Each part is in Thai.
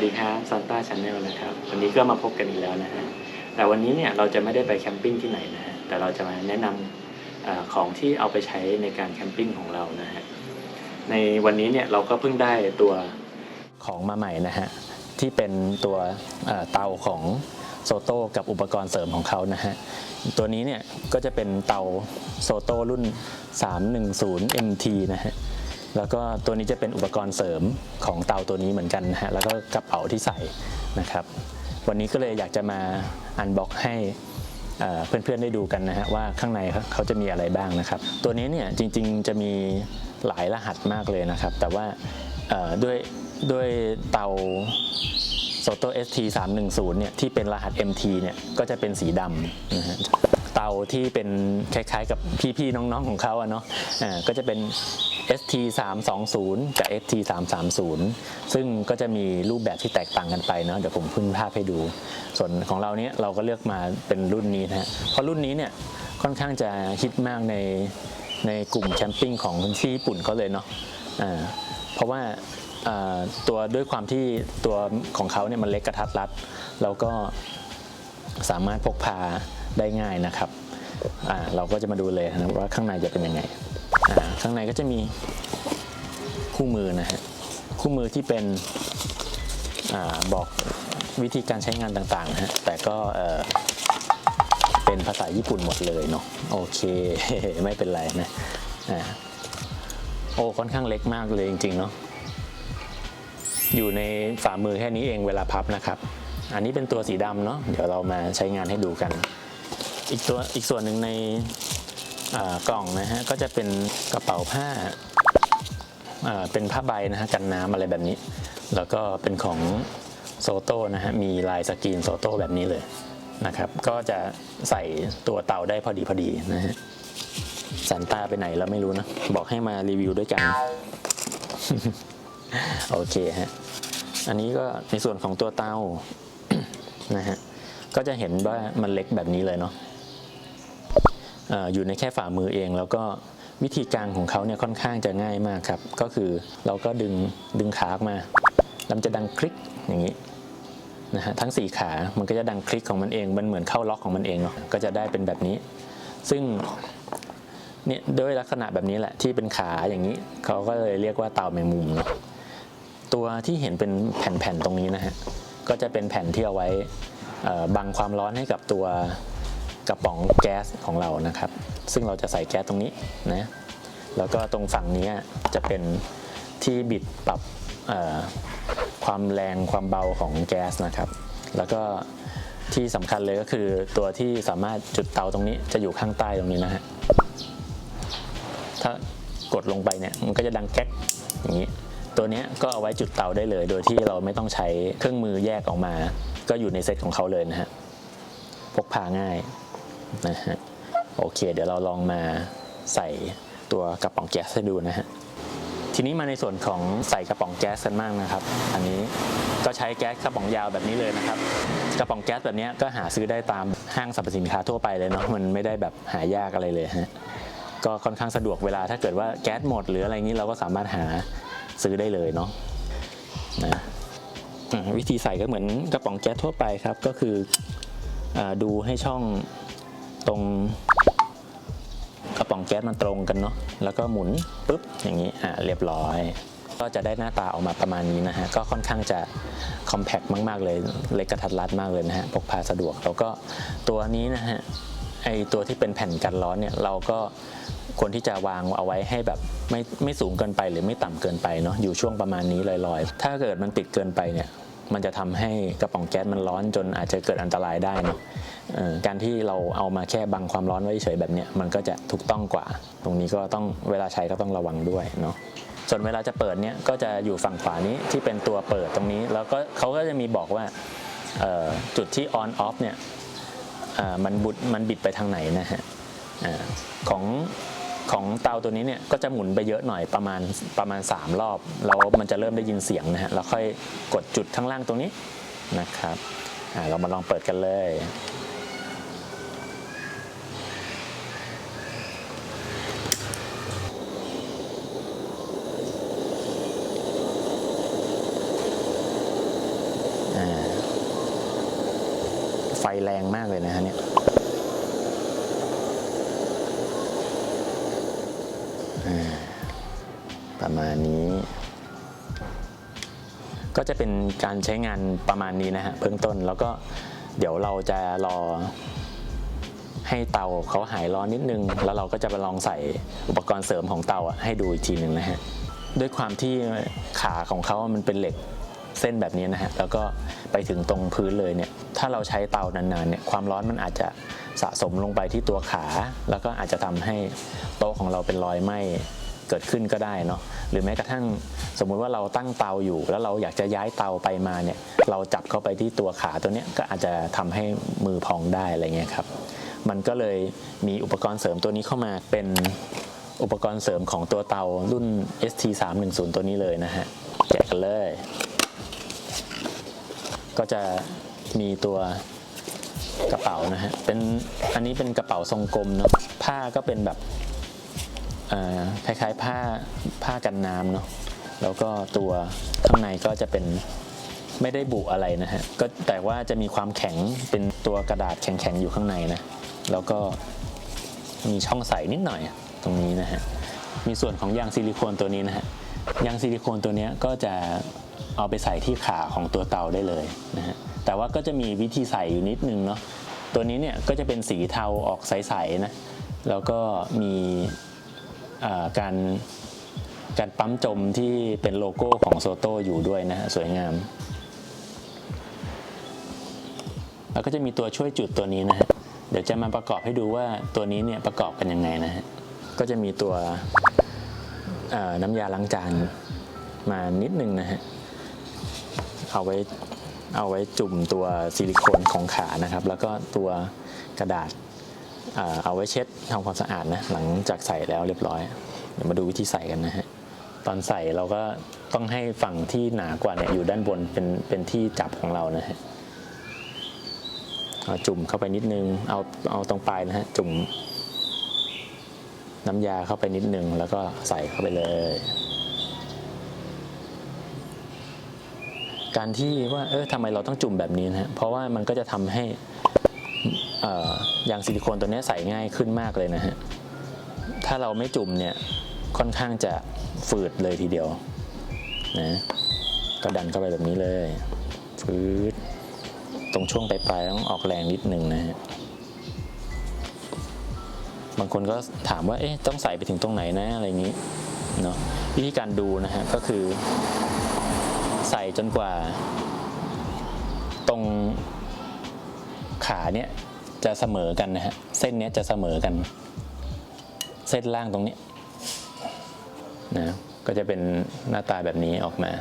วัสดีครับซันต้าชาแนลนะครับ วันนี้ก็มาพบกันอีกแล้วนะฮะแต่วันนี้เนี่ยเราจะไม่ได้ไปแคมปิ้งที่ไหนนะฮะแต่เราจะมาแนะนำอของที่เอาไปใช้ในการแคมปิ้งของเรานะฮะในวันนี้เนี่ยเราก็เพิ่งได้ตัวของมาใหม่นะฮะที่เป็นตัวเอ่อเตาของโซโต้กับอุปกรณ์เสริมของเขานะฮะตัวนี้เนี่ยก็จะเป็นเตาโซโต้รุ่น 310 MT นะฮะ แล้วก็ตัวนี้จะเป็นอุปกรณ์เสริมของเตาตัวนี้เหมือนกันนะฮะแล้วก็กระเป๋าที่ใส่นะครับ วันนี้ก็เลยอยากจะมาอันบ็อกให้เพื่อนๆได้ดูกันนะฮะว่าข้างในเขาจะมีอะไรบ้างนะครับ ตัวนี้เนี่ยจริงๆจะมีหลายรหัสมากเลยนะครับ แต่ว่าด้วยด้วยเตา Soto ST 310 เนี่ยที่เป็นรหัส MT เนี่ยก็จะเป็นสีดำนะฮะ เตาที่เป็นคล้ายๆ กับพี่ๆน้องๆของเขาอะเนาะอ่าก็จะเป็น ST 320กับ ST 330ซึ่งก็จะมีรูปแบบที่แตกต่างกันไปเนาะเดี๋ยวผมขึ้นภาพให้ดู ส่วนของเราเนี้ยเราก็เลือกมาเป็นรุ่นนี้นะฮะเพราะรุ่นนี้เนี่ยค่อนข้างจะฮิตมากในในกลุ่มแคมปิ้งของที่ญี่ปุ่นเขาเลยเนาะอ่าเพราะว่าอ่าตัวด้วยความที่ตัวของเขาเนี่ยมันเล็กกระทัดรัด แล้วก็สามารถพกพา ได้ง่ายนะครับเราก็จะมาดูเลยนะว่าข้างในจะเป็นยังไง ข้างในก็จะมีคู่มือนะฮะคู่มือที่เป็นอบอกวิธีการใช้งานต่างๆนะฮะแต่ก็เป็นภาษาญี่ปุ่นหมดเลยเนาะโอเคไม่เป็นไรนะโอ้ค่อนข้างเล็กมากเลยจริงๆเนาะอยู่ในฝ่ามือแค่นี้เองเวลาพับนะครับ อันนี้เป็นตัวสีดำเนาะเดี๋ยวเรามาใช้งานให้ดูกัน อีกตัวอีกส่วนหนึ่งในกล่องนะฮะก็จะเป็นกระเป๋าผ้าเป็นผ้าใบนะฮะกันน้ำอะไรแบบนี้ แล้วก็เป็นของโซโต้นะฮะมีลายสกรีนโซโต้แบบนี้เลยนะครับก็จะใส่ตัวเต่าได้พอดีพอดีนะฮะสันตาไปไหนแล้วไม่รู้นะ บอกให้มารีวิวด้วยกัน โอเคฮะอันนี้ก็ในส่วนของตัวเตานะฮะก็จะเห็นว่ามันเล็กแบบนี้เลยเนาะ อยู่ในแค่ฝ่ามือเอง แล้วก็วิธีการของเขาเนี่ยค่อนข้างจะง่ายมากครับ ก็คือเราก็ดึงดึงขาออกมาแล้วมันจะดังคลิกอย่างนี้นะฮะทั้ง 4 ขา มันก็จะดังคลิกของมันเอง มันเหมือนเข้าล็อกของมันเองเนาะ ก็จะได้เป็นแบบนี้ ซึ่งเนี่ยด้วยลักษณะแบบนี้แหละที่เป็นขาอย่างนี้ เขาก็เลยเรียกว่าเตาแมงมุมเนาะ ตัวที่เห็นเป็นแผ่นๆตรงนี้นะฮะ ก็จะเป็นแผ่นที่เอาไว้บังความร้อนให้กับตัว กระป๋องแก๊สของเรานะครับ ซึ่งเราจะใส่แก๊สตรงนี้นะแล้วก็ตรงฝั่งนี้จะเป็นที่บิดปรับความแรงความเบาของแก๊สนะครับ แล้วก็ที่สำคัญเลยก็คือตัวที่สามารถจุดเตาตรงนี้จะอยู่ข้างใต้ตรงนี้นะฮะถ้ากดลงไปเนี่ยมันก็จะดังแก๊กอย่างนี้ ตัวนี้ก็เอาไว้จุดเตาได้เลย โดยที่เราไม่ต้องใช้เครื่องมือแยกออกมา ก็อยู่ในเซตของเขาเลยนะฮะพกพาง่าย นะฮะโอเค เดี๋ยวเราลองมาใส่ตัวกระป๋องแก๊สให้ดูนะฮะทีนี้มาในส่วนของใส่กระป๋องแก๊สกันบ้างนะครับ อันนี้ก็ใช้แก๊สกระป๋องยาวแบบนี้เลยนะครับ กระป๋องแก๊สแบบนี้ก็หาซื้อได้ตามห้างสรรพสินค้าทั่วไปเลยเนาะมันไม่ได้แบบหายากอะไรเลยฮะก็ค่อนข้างสะดวกเวลาถ้าเกิดว่าแก๊สหมดหรืออะไรนี้เราก็สามารถหาซื้อได้เลยเนาะนะวิธีใส่ก็เหมือนกระป๋องแก๊สทั่วไปครับ ก็คืออดูให้ช่อง ตรงกระป๋องแก๊สมันตรงกันเนาะแล้วก็หมุนปุ๊บอย่างนี้อ่าเรียบร้อย ก็จะได้หน้าตาออกมาประมาณนี้นะฮะก็ค่อนข้างจะคอมแพคมากๆเลยเล็กกระทัดรัดมากเลยนะฮะพกพาสะดวกแล้วก็ตัวนี้นะฮะไอตัวที่เป็นแผ่นกันร้อนเนี่ยเราก็ควรที่จะวางเอาไว้ให้แบบไม่ไม่สูงเกินไปหรือไม่ต่ำเกินไปเนาะอยู่ช่วงประมาณนี้ลอยๆ ถ้าเกิดมันติดเกินไปเนี่ยมันจะทำให้กระป๋องแก๊สมันร้อนจนอาจจะเกิดอันตรายได้เนาะ การที่เราเอามาแค่บังความร้อนไว้เฉยแบบเนี้ยมันก็จะถูกต้องกว่า ตรงนี้ก็ต้องเวลาใช้ก็ต้องระวังด้วยเนาะส่วนเวลาจะเปิดเนี่ยก็จะอยู่ฝั่งขวานี้ที่เป็นตัวเปิดตรงนี้ แล้วก็เขาก็จะมีบอกว่าจุดที่ on off เนี่ยมันบุดมันบิดไปทางไหนนะฮะของของเตาตัวนี้เนี่ยก็จะหมุนไปเยอะหน่อยประมาณประมาณ 3 รอบ แล้วมันจะเริ่มได้ยินเสียงนะฮะแล้วค่อยกดจุดข้างล่างตรงนี้นะครับเรามาลองเปิดกันเลย แรงมากเลยนะฮะเนี่ยประมาณนี้ ก็จะเป็นการใช้งานประมาณนี้นะฮะเบื้องต้นแล้วก็เดี๋ยวเราจะรอให้เตาเขาหายร้อนนิดนึง แล้วเราก็จะไปลองใส่อุปกรณ์เสริมของเตาให้ดูอีกทีหนึ่งนะฮะด้วยความที่ขาของเขามันเป็นเหล็ก เส้นแบบนี้นะฮะแล้วก็ไปถึงตรงพื้นเลยเนี่ยถ้าเราใช้เตานานๆเนี่ยความร้อนมันอาจจะสะสมลงไปที่ตัวขา แล้วก็อาจจะทำให้โต๊ะของเราเป็นรอยไหม้เกิดขึ้นก็ได้เนาะหรือแม้กระทั่งสมมุติว่าเราตั้งเตาอยู่ แล้วเราอยากจะย้ายเตาไปมาเนี่ยเราจับเข้าไปที่ตัวขาตัวเนี้ยก็อาจจะทำให้มือพองได้อะไรเงี้ยครับมันก็เลยมีอุปกรณ์เสริมตัวนี้เข้ามาเป็นอุปกรณ์เสริมของตัวเตารุ่น ST 3 1 0 ตัวนี้เลยนะฮะแกะกันเลย ก็จะมีตัวกระเป๋านะฮะ เป็นอันนี้เป็นกระเป๋าทรงกลมเนาะ ผ้าก็เป็นแบบคล้ายๆผ้าผ้ากันน้ำเนาะ แล้วก็ตัวข้างในก็จะเป็นไม่ได้บุอะไรนะฮะ ก็แต่ว่าจะมีความแข็งเป็นตัวกระดาษแข็งๆอยู่ข้างในนะ แล้วก็มีช่องใส่นิดหน่อยตรงนี้นะฮะ มีส่วนของยางซิลิโคนตัวนี้นะฮะ ยางซิลิโคนตัวเนี้ยก็จะ เอาไปใส่ที่ขาของตัวเตาได้เลยนะฮะแต่ว่าก็จะมีวิธีใส่อยู่นิดนึงเนาะตัวนี้เนี่ยก็จะเป็นสีเทาออกใสๆนะแล้วก็มีการการปั๊มจมที่เป็นโลโก้ของโซโต้อยู่ด้วยนะฮะสวยงาม แล้วก็จะมีตัวช่วยจุดตัวนี้นะฮะเดี๋ยวจะมาประกอบให้ดูว่าตัวนี้เนี่ยประกอบกันยังไงนะฮะก็จะมีตัวน้ำยาล้างจานมานิดนึงนะฮะ เอาไว้เอาไว้จุ่มตัวซิลิโคนของขานะครับ แล้วก็ตัวกระดาษเอาไว้เช็ดทำความสะอาดนะหลังจากใส่แล้วเรียบร้อย เดี๋ยวมาดูวิธีใส่กันนะฮะตอนใส่เราก็ต้องให้ฝั่งที่หนากว่าเนี่ยอยู่ด้านบนเป็นเป็นที่จับของเรานะฮะเอาจุ่มเข้าไปนิดนึงเอาเอาตรงปลายนะฮะจุ่มน้ำยาเข้าไปนิดนึงแล้วก็ใส่เข้าไปเลย การที่ว่าเออทำไมเราต้องจุ่มแบบนี้นะฮะเพราะว่ามันก็จะทำให้เอ่อยางซิลิโคนตัวนี้ใส่ง่ายขึ้นมากเลยนะฮะถ้าเราไม่จุ่มเนี่ยค่อนข้างจะฝืดเลยทีเดียวนะก็ดันเข้าไปแบบนี้เลยฟืดตรงช่วงปลายๆต้องออกแรงนิดนึงนะฮะบางคนก็ถามว่าเอ๊ะต้องใส่ไปถึงตรงไหนนะอะไรอย่างนี้เนาะวิธีการดูนะฮะก็คือ ใส่จนกว่า ตรงขาเนี่ยจะเสมอกันนะฮะ เส้นเนี้ยจะเสมอกัน เส้นล่างตรงนี้นะก็จะเป็นหน้าตาแบบนี้ออกมา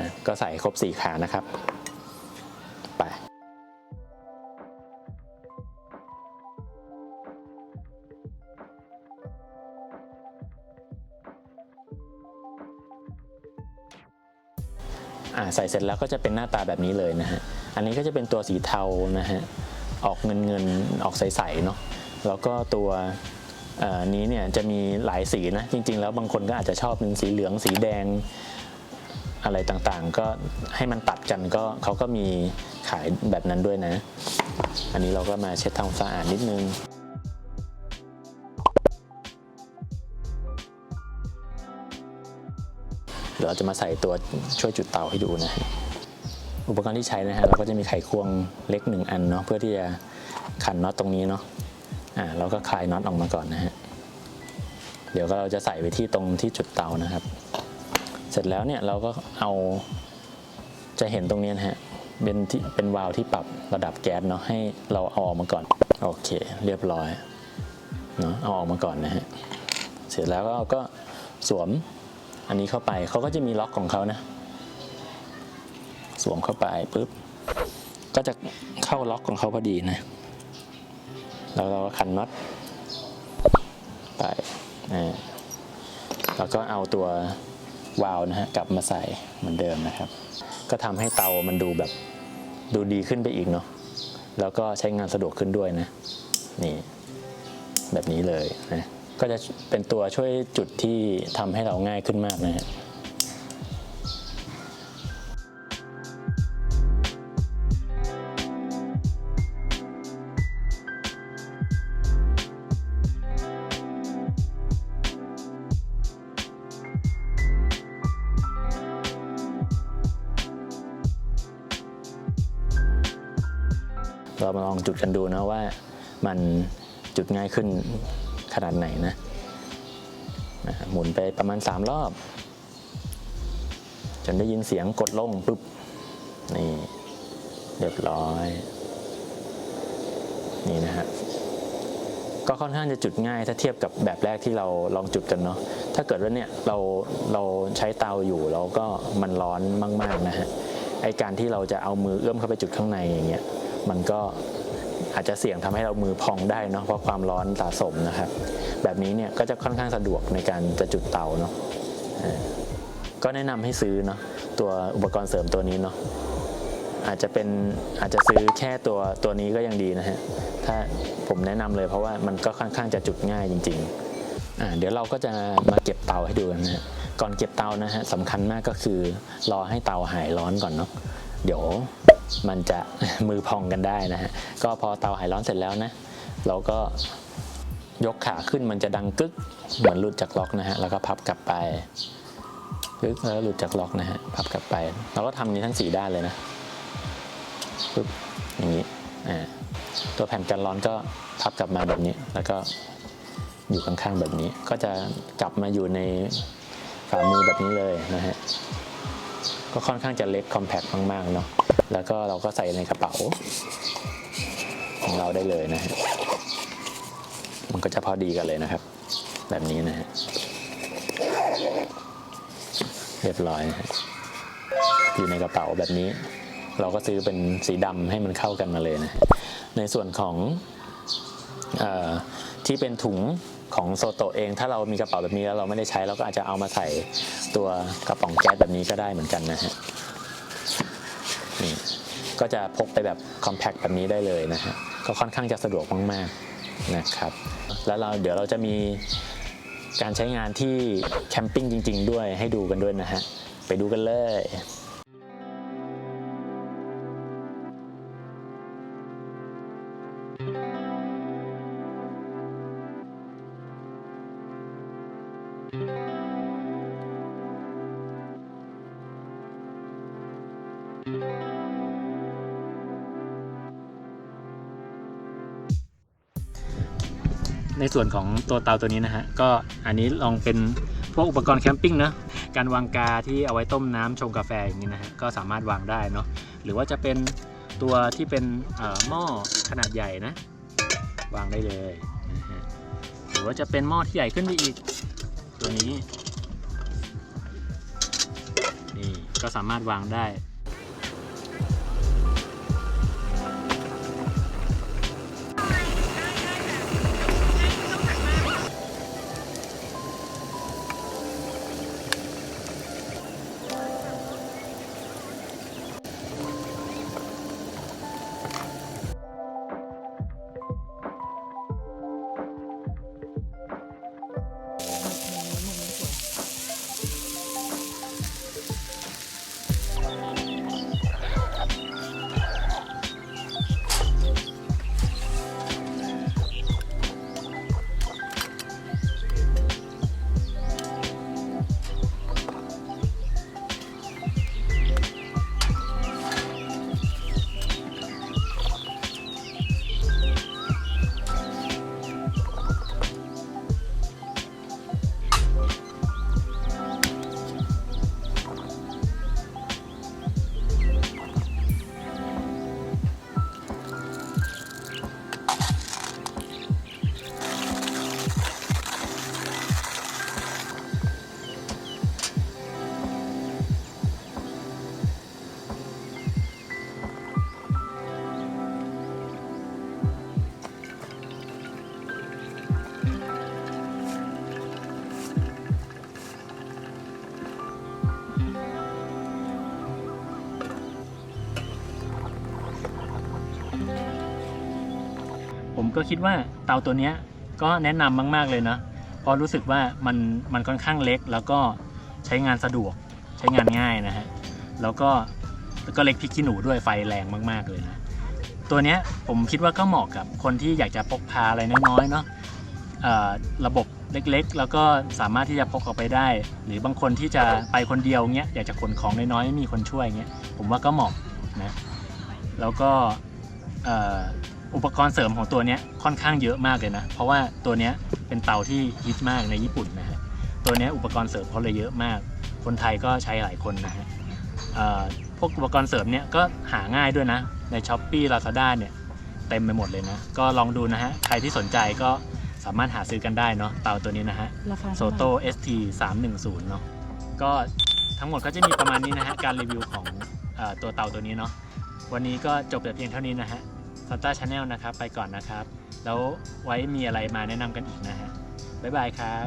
นะก็ใส่ครบสี่ขานะครับ อ่าใส่เสร็จแล้วก็จะเป็นหน้าตาแบบนี้เลยนะฮะอันนี้ก็จะเป็นตัวสีเทานะฮะออกเงินเงินออกใสๆเนาะแล้วก็ตัวนี้เนี่ยจะมีหลายสีนะจริง ๆ แล้วบางคนก็อาจจะชอบเป็นสีเหลืองสีแดงอะไรต่างๆ ก็ให้มันตัดกันก็เขาก็มีขายแบบนั้นด้วยนะ อันนี้เราก็มาเช็ดทำความสะอาดนิดนึง ดี๋ยวเราจะมาใส่ตัวช่วยจุดเตาให้ดูนะอุปกรณ์ที่ใช้นะฮะเราก็จะมีไขควงเล็กหนึ่งอันเนาะเพื่อที่จะขันน็อตตรงนี้เนาะอ่าเราก็คลายน็อตออกมาก่อนนะฮะเดี๋ยวก็เราจะใส่ไปที่ตรงที่จุดเตานะครับ เสร็จแล้วเนี่ยเราก็เอาจะเห็นตรงนี้นะฮะเป็นที่เป็นวาล์วที่ปรับระดับแก๊สเนาะให้เราเอาออกมาก่อนโอเค เรียบร้อยเนาะเอาออกมาก่อนนะฮะเสร็จแล้วก็ก็สวม อันนี้เข้าไปเขาก็จะมีล็อกของเขานะ สวมเข้าไปปุ๊บก็จะเข้าล็อกของเขาพอดีนะ แล้วเราก็ขันน็อตไปอ่าแล้วก็เอาตัววาล์วนะฮะกลับมาใส่เหมือนเดิมนะครับ ก็ทำให้เตามันดูแบบดูดีขึ้นไปอีกเนาะ แล้วก็ใช้งานสะดวกขึ้นด้วยนะ นี่ แบบนี้เลยนะ ก็จะเป็นตัวช่วยจุดที่ทำให้เราง่ายขึ้นมากนะฮะเรามาลองจุดกันดูนะว่ามันจุดง่ายขึ้น ขนาดไหนนะนะหมุนไปประมาณ 3 รอบ จนได้ยินเสียงกดลงปุ๊บ นี่ เรียบร้อย นี่นะฮะก็ค่อนข้างจะจุดง่ายถ้าเทียบกับแบบแรกที่เราลองจุดกันเนาะถ้าเกิดว่าเนี่ยเราเราใช้เตาอยู่แล้วก็มันร้อนมาก ๆ นะฮะไอการที่เราจะเอามือเอื้อมเข้าไปจุดข้างในอย่างเงี้ยมันก็ อาจจะเสี่ยงทำให้เรามือพองได้เนาะเพราะความร้อนสะสมนะครับ แบบนี้เนี่ยก็จะค่อนข้างสะดวกในการจะจุดเตาเนาะก็แนะนำให้ซื้อเนาะตัวอุปกรณ์เสริมตัวนี้เนาะอาจจะเป็นอาจจะซื้อแค่ตัวตัวนี้ก็ยังดีนะฮะถ้าผมแนะนำเลยเพราะว่ามันก็ค่อนข้างจะจุดง่ายจริงๆอ่าเดี๋ยวเราก็จะมาเก็บเตาให้ดูกันนะฮะก่อนเก็บเตานะฮะสำคัญมากก็คือรอให้เตาหายร้อนก่อนเนาะ เดี๋ยวมันจะมือพองกันได้นะฮะ ก็พอเตาหายร้อนเสร็จแล้วนะ เราก็ยกขาขึ้นมันจะดังกึกเหมือนหลุดจากล็อกนะฮะ แล้วก็พับกลับไปกึกแล้วหลุดจากล็อกนะฮะ พับกลับไป เราก็ทำนี้ทั้งสี่ด้านเลยนะปึ๊บอย่างนี้อ่าตัวแผ่นกันร้อนก็พับกลับมาแบบนี้ แล้วก็อยู่ข้างๆแบบนี้ ก็จะกลับมาอยู่ในฝ่ามือแบบนี้เลยนะฮะ ก็ค่อนข้างจะเล็กคอมแพคมากๆเนาะแล้วก็เราก็ใส่ในกระเป๋า ของเราได้เลยนะฮะมันก็จะพอดีกันเลยนะครับ แบบนี้นะฮะเรียบร้อยนะฮะอยู่ในกระเป๋าแบบนี้ เราก็ซื้อเป็นสีดำให้มันเข้ากันมาเลยนะในส่วนของอที่เป็นถุง ของโซโตเอง ถ้าเรามีกระเป๋าแบบนี้แล้วเราไม่ได้ใช้เราก็อาจจะเอามาใส่ตัวกระป๋องแก๊สแบบนี้ก็ได้เหมือนกันนะฮะนี่ก็จะพกไปแบบคอมแพคแบบนี้ได้เลยนะฮะก็ค่อนข้างจะสะดวกมากๆนะครับแล้วเราเดี๋ยวเราจะมีการใช้งานที่แคมปิ้งจริง ๆ ด้วยให้ดูกันด้วยนะฮะไปดูกันเลย ในส่วนของตัวเตาตัวนี้นะฮะ ก็อันนี้ลองเป็นพวกอุปกรณ์แคมปิ้งนะการวางกาที่เอาไว้ต้มน้ำชงกาแฟอย่างนี้นะฮะ ก็สามารถวางได้เนาะหรือว่าจะเป็นตัวที่เป็นหม้อขนาดใหญ่นะ วางได้เลยนะฮะหรือว่าจะเป็นหม้อที่ใหญ่ขึ้นไปอีก ตัวนี้นี่ก็สามารถวางได้ ก็คิดว่าเตาตัวนี้ก็แนะนำมาก ๆ เลยนะเพราะรู้สึกว่ามันมันค่อนข้างเล็ก แล้วก็ใช้งานสะดวกใช้งานง่ายนะฮะแล้วก็ก็เล็กพริกขี้หนูด้วยไฟแรงมากๆเลยนะตัวนี้ผมคิดว่าก็เหมาะกับคนที่อยากจะพกพาอะไรน้อยๆเนาะระบบเล็กๆ แล้วก็สามารถที่จะพกออกไปได้ หรือบางคนที่จะไปคนเดียวเงี้ยอยากจะขนของน้อยๆไม่มีคนช่วยเงี้ยผมว่าก็เหมาะนะแล้วก็เอ่ออุปกรณ์เสริมของตัวเนี้ยค่อนข้างเยอะมากเลยนะ เพราะว่าตัวเนี้ยเป็นเตาที่ฮิตมากในญี่ปุ่นนะฮะตัวเนี้ยอุปกรณ์เสริมเขาเลยเยอะมาก คนไทยก็ใช้หลายคนนะฮะเอ่อพวกอุปกรณ์เสริมเนี่ยก็หาง่ายด้วยนะ ใน s h อ p e e Lazada เนี่ยเต็มไปหมดเลยนะ ก็ลองดูนะฮะ ใครที่สนใจก็สามารถหาซื้อกันได้เนาะเตาตัวนี้นะฮะราคาโซโต ST 310เนาะก็ทั้งหมดก็จะมีประมาณนี้นะฮะ การรีวิวของเออตัวเตาตัวนี้เนาะวันนี้ก็จบแต่เพียงเท่านี้นะฮะซ a นต้าชาแนลนะครับ ไปก่อนนะครับ แล้วไว้มีอะไรมาแนะนำกันอีกนะฮะบ๊ายบายครับ